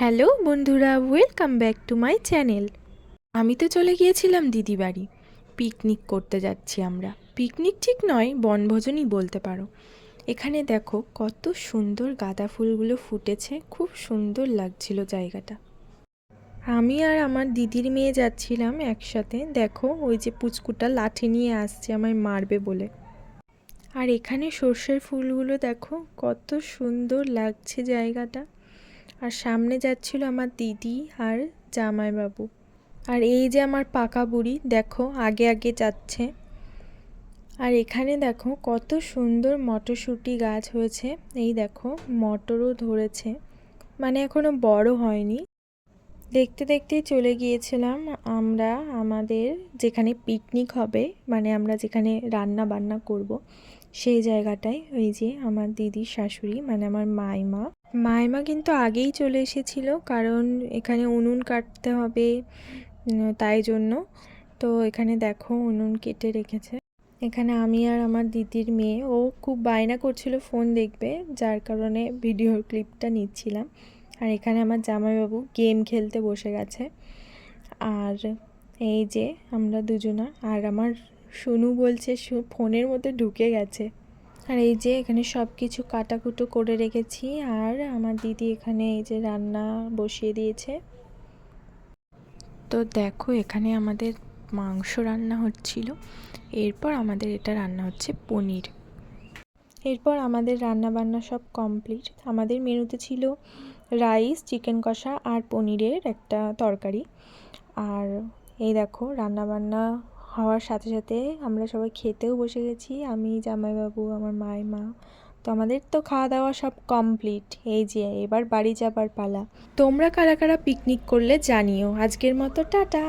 Hello বন্ধুরা welcome back to my channel আমি তো চলে গিয়েছিলাম দিদি বাড়ি। পিকনিক করতে যাচ্ছি আমরা। পিকনিক ঠিক নয়, বনভোজনই বলতে পারো। এখানে দেখো কত সুন্দর গাঁদা ফুলগুলো ফুটেছে, খুব সুন্দর লাগছিল জায়গাটা। আমি আর আমার দিদির মেয়ে যাচ্ছিলাম একসাথে। দেখো ওই যে পুচকুটা লাঠি নিয়ে আসছে, আমায় মারবে বলে। আর এখানে সর্ষের ফুলগুলো দেখো, কত সুন্দর লাগছে জায়গাটা। আর সামনে যাচ্ছিল আমার দিদি আর জামাইবাবু। আর এই যে আমার পাকা বুড়ি, দেখো, আগে আগে যাচ্ছে। আর এখানে দেখো, কত সুন্দর মটরশুঁটি গাছ হয়েছে। এই দেখো, মটরও ধরেছে। মানে এখনও বড় হয়নি। দেখতে দেখতেই চলে গিয়েছিলাম আমরা আমাদের যেখানে পিকনিক হবে মানে আমরা যেখানে রান্না বান্না করব, সেই জায়গাটায়। ওই যে আমার দিদির শাশুড়ি মানে আমার মাইমা। মাইমা কিন্তু আগেই চলে এসেছিল, কারণ এখানে উনুন কাটতে হবে তাই জন্য। তো এখানে দেখো উনুন কেটে রেখেছে। এখানে আমি আর আমার দিদির মেয়ে, ও খুব বায়না করছিল ফোন দেখবে, যার কারণে ভিডিওর ক্লিপটা নিচ্ছিলাম। আর এখানে আমার জামাইবাবু গেম খেলতে বসে গেছে। আর এই যে আমরা দুজনা, আর আমার শুনু বলছে ফোনের মধ্যে ঢুকে গেছে। আর এই যে এখানে সব কিছু কাটাকুটো করে রেখেছি, আর আমার দিদি এখানে এই যে রান্না বসিয়ে দিয়েছে। তো দেখো, এখানে আমাদের মাংস রান্না হচ্ছিল। এরপর আমাদের এটা রান্না হচ্ছে পনির। এরপর আমাদের রান্না বান্না সব কমপ্লিট। আমাদের মেনুতে ছিল রাইস, চিকেন কষা আর পনিরের একটা তরকারি। আর এই দেখো রান্না বান্না হওয়ার সাথে সাথে আমরা সবাই খেতেও বসে গেছি। আমি, জামাইবাবু, আমার মাইমা তো আমাদের তো খাওয়া দাওয়া সব কমপ্লিট এই যে, এবার বাড়ি যাবার পালা। তোমরা কারা কারা পিকনিক করলে জানিও। আজকের মতো টাটা।